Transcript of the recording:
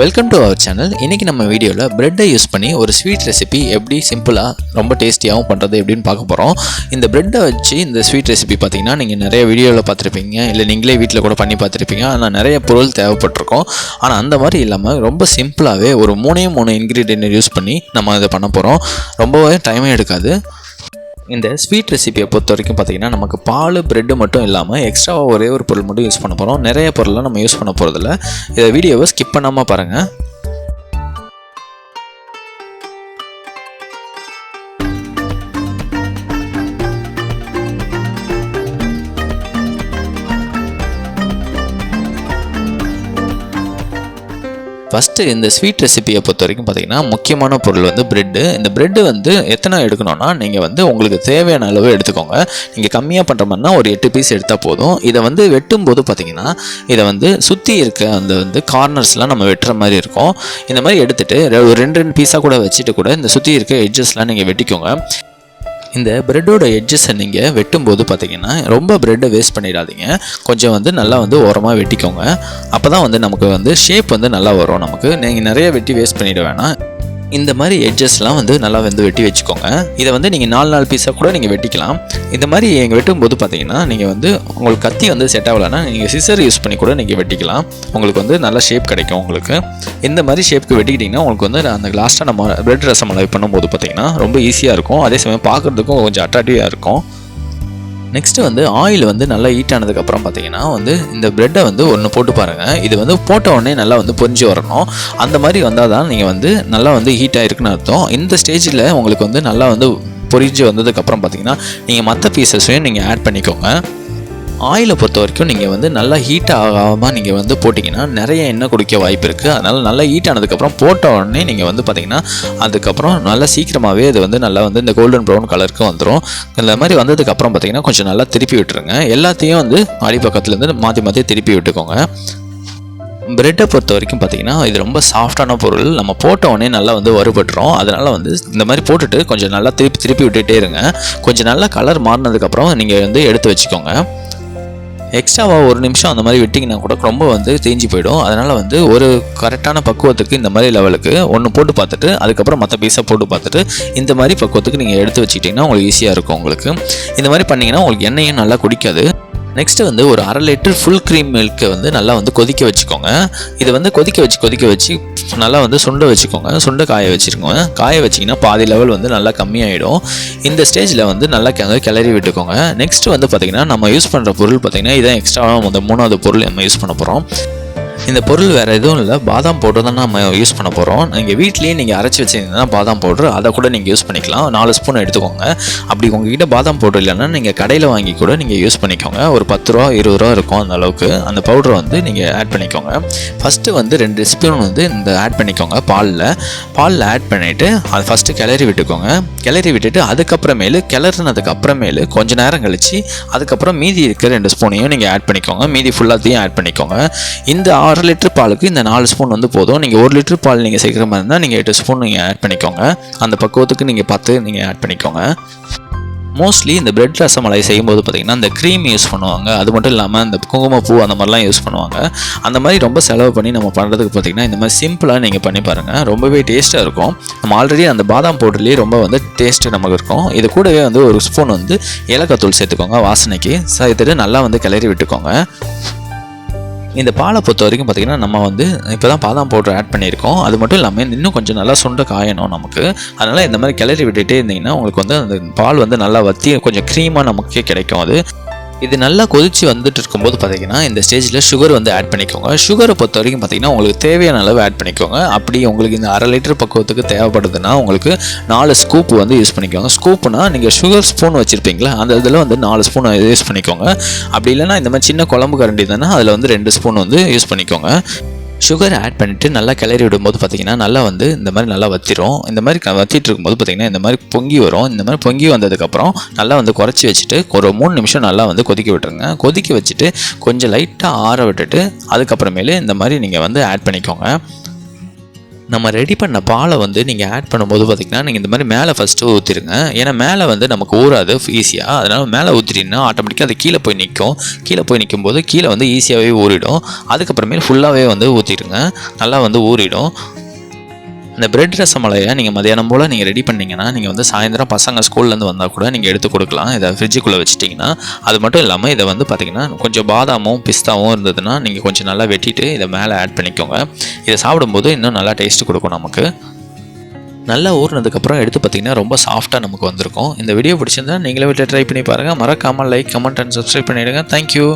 Welcome to our channel இன்றைக்கி நம்ம வீடியோவில் ப்ரெட்டை யூஸ் பண்ணி ஒரு ஸ்வீட் ரெசிபி எப்படி சிம்பிளாக ரொம்ப டேஸ்டியாகவும் பண்ணுறது எப்படின்னு பார்க்க போகிறோம் இந்த ப்ரெட்டை வச்சு இந்த ஸ்வீட் ரெசிபி பார்த்திங்கன்னா நீங்கள் நிறைய வீடியோவில் பார்த்துருப்பீங்க. இல்லை நீங்களே வீட்டில் கூட பண்ணி பார்த்துருப்பீங்க. ஆனால் நிறைய பொருள் தேவைப்பட்டிருக்கும். ஆனால் அந்த மாதிரி இல்லாமல் ரொம்ப சிம்பிளாகவே ஒரு மூணே மூணு இன்க்ரீடியன்ட் யூஸ் பண்ணி நம்ம இதை பண்ண போகிறோம் ரொம்பவே டைமே எடுக்காது. இந்த ஸ்வீட் ரெசிபியை பொறுத்த வரைக்கும் பார்த்தீங்கன்னா நமக்கு பால் ப்ரெட்டு மட்டும் இல்லாமல் எக்ஸ்ட்ராவாக ஒரே ஒரு பொருள் மட்டும் யூஸ் பண்ண போகிறோம் நிறைய பொருள்லாம் நம்ம யூஸ் பண்ண போகிறதில்ல இதை வீடியோவை ஸ்கிப் பண்ணாமல் பாருங்கள் ஃபஸ்ட்டு இந்த ஸ்வீட் ரெசிபியை பொறுத்த வரைக்கும் பார்த்தீங்கன்னா முக்கியமான பொருள் வந்து ப்ரெட்டு இந்த ப்ரெட்டு வந்து எத்தனை எடுக்கணும்னா நீங்கள் வந்து உங்களுக்கு தேவையான அளவு எடுத்துக்கோங்க. நீங்கள் கம்மியாக பண்ணுற மாதிரினா ஒரு எட்டு பீஸ் எடுத்தால் போதும். இதை வந்து வெட்டும் போது பார்த்தீங்கன்னா இதை வந்து சுற்றி இருக்க அந்த வந்து கார்னர்ஸ்லாம் நம்ம வெட்டுற மாதிரி இருக்கும். இந்த மாதிரி எடுத்துகிட்டு ஒரு ரெண்டு ரெண்டு பீஸாக கூட வச்சுட்டு கூட இந்த சுற்றி இருக்க எட்ஜஸ்லாம் நீங்கள் வெட்டிக்கோங்க. இந்த ப்ரெட்டோட எட்ஜஸை நீங்கள் வெட்டும்போது பார்த்தீங்கன்னா ரொம்ப ப்ரெட்டை வேஸ்ட் பண்ணிடாதீங்க. கொஞ்சம் வந்து நல்லா வந்து ஓரமாக வெட்டிக்கோங்க. அப்போ தான் வந்து நமக்கு வந்து ஷேப் வந்து நல்லா வரும். நமக்கு நீங்கள் நிறைய வெட்டி வேஸ்ட் பண்ணிட வேணாம். இந்த மாதிரி எட்ஜஸ்லாம் வந்து நல்லா வந்து வெட்டி வச்சுக்கோங்க. இதை வந்து நீங்கள் நாலு நாலு பீஸாக கூட நீங்கள் வெட்டிக்கலாம். இந்த மாதிரி எங்கள் வெட்டும்போது பார்த்தீங்கன்னா நீங்கள் வந்து உங்களுக்கு கத்தி வந்து செட் ஆகலைன்னா நீங்கள் சிசர் யூஸ் பண்ணி கூட நீங்கள் வெட்டிக்கலாம். உங்களுக்கு வந்து நல்ல ஷேப் கிடைக்கும் உங்களுக்கு. இந்த மாதிரி ஷேப்புக்கு வெட்டிக்கிட்டிங்கன்னா உங்களுக்கு வந்து அந்த லாஸ்ட்டாக நம்ம பிரெட் ரசமலாய் பண்ணும்போது பார்த்தீங்கன்னா ரொம்ப ஈஸியாக இருக்கும். அதே சமயம் பார்க்குறதுக்கும் கொஞ்சம் அட்ராக்டிவாக இருக்கும். நெக்ஸ்ட்டு வந்து ஆயில் வந்து நல்லா ஹீட் ஆனதுக்கப்புறம் பார்த்தீங்கன்னா வந்து இந்த ப்ரெட்டை வந்து ஒன்று போட்டு பாருங்கள் இது வந்து போட்ட உடனே நல்லா வந்து பொரிஞ்சு வரணும். அந்த மாதிரி வந்தால் தான் நீங்கள் வந்து நல்லா வந்து ஹீட் ஆகிருக்குன்னு அர்த்தம். இந்த ஸ்டேஜில் உங்களுக்கு வந்து நல்லா வந்து பொரிஞ்சு வந்ததுக்கப்புறம் பார்த்தீங்கன்னா நீங்கள் மற்ற பீசஸையும் நீங்கள் ஆட் பண்ணிக்கோங்க. ஆயிலை பொறுத்த வரைக்கும் நீங்கள் வந்து நல்லா ஹீட் ஆகாமல் நீங்கள் வந்து போட்டிங்கன்னா நிறைய எண்ணெய் குடிக்க வாய்ப்பு இருக்குது அதனால் நல்லா ஹீட் ஆனதுக்கப்புறம் போட்ட உடனே நீங்கள் வந்து பார்த்தீங்கன்னா அதுக்கப்புறம் நல்லா சீக்கிரமாகவே அது வந்து நல்லா வந்து இந்த கோல்டன் ப்ரௌன் கலருக்கு வந்துடும் இந்த மாதிரி வந்ததுக்கப்புறம் பார்த்தீங்கன்னா கொஞ்சம் நல்லா திருப்பி விட்டுருங்க. எல்லாத்தையும் வந்து அடிப்பக்கத்துலேருந்து மாற்றி மாற்றி திருப்பி விட்டுக்கோங்க. பிரெட்டை பொறுத்த வரைக்கும் பார்த்தீங்கன்னா இது ரொம்ப சாஃப்டான பொருள். நம்ம போட்ட உடனே நல்லா வந்து வறுபட்டுரும். அதனால் வந்து இந்த மாதிரி போட்டுட்டு கொஞ்சம் நல்லா திருப்பி திருப்பி விட்டுகிட்டே இருங்க. கொஞ்சம் நல்லா கலர் மாறினதுக்கப்புறம் நீங்கள் வந்து எடுத்து வச்சுக்கோங்க. எக்ஸ்ட்ராவாக ஒரு நிமிஷம் அந்த மாதிரி விட்டிங்கன்னா கூட ரொம்ப வந்து தேஞ்சு போயிடும். அதனால் வந்து ஒரு கரெக்டான பக்குவத்துக்கு இந்த மாதிரி லெவலுக்கு ஒன்று போட்டு பார்த்துட்டு அதுக்கப்புறம் மற்ற பீஸாக போட்டு பார்த்துட்டு இந்த மாதிரி பக்குவத்துக்கு நீங்கள் எடுத்து வச்சுக்கிட்டிங்கன்னா உங்களுக்கு ஈஸியாக இருக்கும் உங்களுக்கு. இந்த மாதிரி பண்ணிங்கன்னா உங்களுக்கு எண்ணெயும் நல்லா குடிக்காது. நெக்ஸ்ட்டு வந்து ஒரு அரை லிட்டர் ஃபுல் க்ரீம் மில்க்கை வந்து நல்லா வந்து கொதிக்க வச்சுக்கோங்க. இதை வந்து கொதிக்க வச்சு கொதிக்க வச்சு நல்லா வந்து சுண்டை வச்சுக்கோங்க. சுண்டை காய வச்சுருக்கோங்க. காய வச்சிங்கன்னா பாதி லெவல் வந்து நல்லா கம்மியாயிடும். இந்த ஸ்டேஜில் வந்து நல்லா கிள- கிளறி விட்டுக்கோங்க. நெக்ஸ்ட் வந்து பார்த்திங்கன்னா நம்ம யூஸ் பண்ணுற பொருள் பார்த்திங்கன்னா இதான் எக்ஸ்ட்ராவாக வந்து மூணாவது பொருள் நம்ம யூஸ் பண்ண போகிறோம் இந்த பொருள் வேறு எதுவும் இல்லை. பாதாம் பவுடர் தான் நம்ம யூஸ் பண்ண போகிறோம் நீங்கள் வீட்லேயே நீங்கள் அரைச்சி வச்சிருந்தீங்கன்னா பாதாம் பவுடர் அதை கூட நீங்கள் யூஸ் பண்ணிக்கலாம். நாலு ஸ்பூன் எடுத்துக்கோங்க. அப்படி உங்ககிட்ட பாதாம் பவுடர் இல்லைன்னா நீங்கள் கடையில் வாங்கி கூட நீங்கள் யூஸ் பண்ணிக்கோங்க. ஒரு பத்து ரூபா இருபது ரூபா இருக்கும் அந்த அளவுக்கு. அந்த பவுடரை வந்து நீங்கள் ஆட் பண்ணிக்கோங்க. ஃபஸ்ட்டு வந்து ரெண்டு ஸ்பூன் வந்து இந்த ஆட் பண்ணிக்கோங்க பாலில். பாலில் ஆட் பண்ணிவிட்டு அது ஃபஸ்ட்டு கிளறி விட்டுக்கோங்க. கிளறி விட்டுட்டு அதுக்கப்புறமேலு கிளறினதுக்கு அப்புறமேலு கொஞ்ச நேரம் கழித்து அதுக்கப்புறம் மீதி இருக்க ரெண்டு ஸ்பூனையும் நீங்கள் ஆட் பண்ணிக்கோங்க. மீதி ஃபுல்லாத்தையும் ஆட் பண்ணிக்கோங்க. இந்த அரை லிட்டர் பாலுக்கு இந்த நாலு ஸ்பூன் வந்து போதும். நீங்கள் ஒரு லிட்டர் பால் நீங்கள் சேர்க்குற மாதிரி இருந்தால் நீங்கள் எட்டு ஸ்பூன் நீங்கள் ஆட் பண்ணிக்கோங்க. அந்த பக்குவத்துக்கு நீங்கள் பார்த்து நீங்கள் ஆட் பண்ணிக்கோங்க. மோஸ்ட்லி இந்த பிரெட் ரசமலை செய்யும்போது பார்த்திங்கன்னா இந்த க்ரீம் யூஸ் பண்ணுவாங்க. அது மட்டும் இல்லாமல் இந்த குங்குமப்பூ அந்த மாதிரிலாம் யூஸ் பண்ணுவாங்க. அந்த மாதிரி ரொம்ப செலவு பண்ணி நம்ம பண்ணுறதுக்கு பார்த்தீங்கன்னா இந்த மாதிரி சிம்பிளாக நீங்கள் பண்ணி பாருங்கள் ரொம்பவே டேஸ்ட்டாக இருக்கும். நம்ம ஆல்ரெடி அந்த பாதாம் பவுடர்லேயே ரொம்ப வந்து டேஸ்ட்டு நமக்கு இருக்கும். இது கூடவே வந்து ஒரு ஸ்பூன் வந்து ஏலக்காய் தூள் சேர்த்துக்கோங்க வாசனைக்கு. சேர்த்துட்டு நல்லா வந்து கிளறி விட்டுக்கோங்க. இந்த பாலை பொறுத்த வரைக்கும் பார்த்திங்கன்னா நம்ம வந்து இப்போ தான் பாதாம் பவுடர் ஆட் பண்ணியிருக்கோம். அது மட்டும் இல்லாமல் இன்னும் கொஞ்சம் நல்லா சுண்ட காயணும் நமக்கு. அதனால் இந்த மாதிரி கிளறி விட்டுட்டே இருந்தீங்கன்னா உங்களுக்கு வந்து அந்த பால் வந்து நல்லா வத்தி கொஞ்சம் க்ரீமாக நமக்கே கிடைக்கும் அது. இது நல்லா கொதிச்சு வந்துட்டு இருக்கும்போது பார்த்தீங்கன்னா இந்த ஸ்டேஜில் சுகர் வந்து ஆட் பண்ணிக்கோங்க. சுகரை பொறுத்த வரைக்கும் பார்த்தீங்கன்னா உங்களுக்கு தேவையான அளவு ஆட் பண்ணிக்கோங்க. அப்படி உங்களுக்கு இந்த அரை லிட்டர் பக்குவத்துக்கு தேவைப்படுதுன்னா உங்களுக்கு நாலு ஸ்கூப் வந்து யூஸ் பண்ணிக்கோங்க. ஸ்கூப்னா நீங்கள் சுகர் ஸ்பூன் வச்சுருப்பீங்களா? அந்த இதில் வந்து நாலு ஸ்பூன் யூஸ் பண்ணிக்கோங்க. அப்படி இல்லைன்னா இந்த மாதிரி சின்ன குழம்பு கரண்டி தானே அதில் வந்து ரெண்டு ஸ்பூன் வந்து யூஸ் பண்ணிக்கோங்க. சுகர் ஆட் பண்ணிவிட்டு நல்லா கிளறி விடும்போது பார்த்தீங்கன்னா நல்லா வந்து இந்த மாதிரி நல்லா வத்திரும். இந்த மாதிரி க- வத்திட்டு இருக்கும்போது பார்த்தீங்கன்னா இந்த மாதிரி பொங்கி வரும். இந்த மாதிரி பொங்கி வந்ததுக்கப்புறம் நல்லா வந்து குறைச்சி வச்சுட்டு ஒரு மூணு நிமிஷம் நல்லா வந்து கொதிக்க விட்டுருங்க. கொதிக்க வச்சுட்டு கொஞ்சம் லைட்டாக ஆற விட்டுட்டு அதுக்கப்புறமேலு இந்த மாதிரி நீங்கள் வந்து ஆட் பண்ணிக்கோங்க. நம்ம ரெடி பண்ண பாலை வந்து நீங்கள் ஆட் பண்ணும்போது பார்த்தீங்கன்னா நீங்கள் இந்த மாதிரி மேலே ஃபஸ்ட்டு ஊற்றிடுங்க ஏன்னா மேலே வந்து நமக்கு ஊறாது ஈஸியாக அதனால் மேலே ஊற்றிட்டீங்கன்னா ஆட்டோமேட்டிக்காக அது கீழே போய் நிற்கும் கீழே போய் நிற்கும் போது கீழே வந்து ஈஸியாகவே ஊறிடும். அதுக்கப்புறமேல் ஃபுல்லாகவே வந்து ஊற்றிடுங்க நல்லா வந்து ஊறிடும். இந்த பிரெட் ரசமலையை நீங்கள் மதியானம் போல் நீங்கள் ரெடி பண்ணீங்கன்னா நீங்கள் வந்து சாயந்தரம் பசங்க ஸ்கூல்லேருந்து வந்தால் கூட நீங்கள் எடுத்து கொடுக்கலாம். இதை ஃப்ரிட்ஜுக்குள்ளே வச்சிட்டிங்கன்னா அது மட்டும் இல்லாமல் இதை வந்து பார்த்திங்கன்னா கொஞ்சம் பாதாமும் பிஸ்தாவும் இருந்ததுன்னா நீங்கள் கொஞ்சம் நல்லா வெட்டிட்டு இதை மேலே ஆட் பண்ணிக்கோங்க. இதை சாப்பிடும்போது இன்னும் நல்லா டேஸ்ட் கொடுக்கும் நமக்கு. நல்லா ஊறினதுக்கப்புறம் எடுத்து பார்த்தீங்கன்னா ரொம்ப சாஃப்டாக நமக்கு வந்திருக்கும். இந்த வீடியோ பிடிச்சிருந்தா நீங்களே வீட்டில் ட்ரை பண்ணி பாருங்கள் மறக்காமல் லைக் கமெண்ட் அண்ட் சப்ஸ்கிரைப் பண்ணிவிடுங்க தேங்க்யூ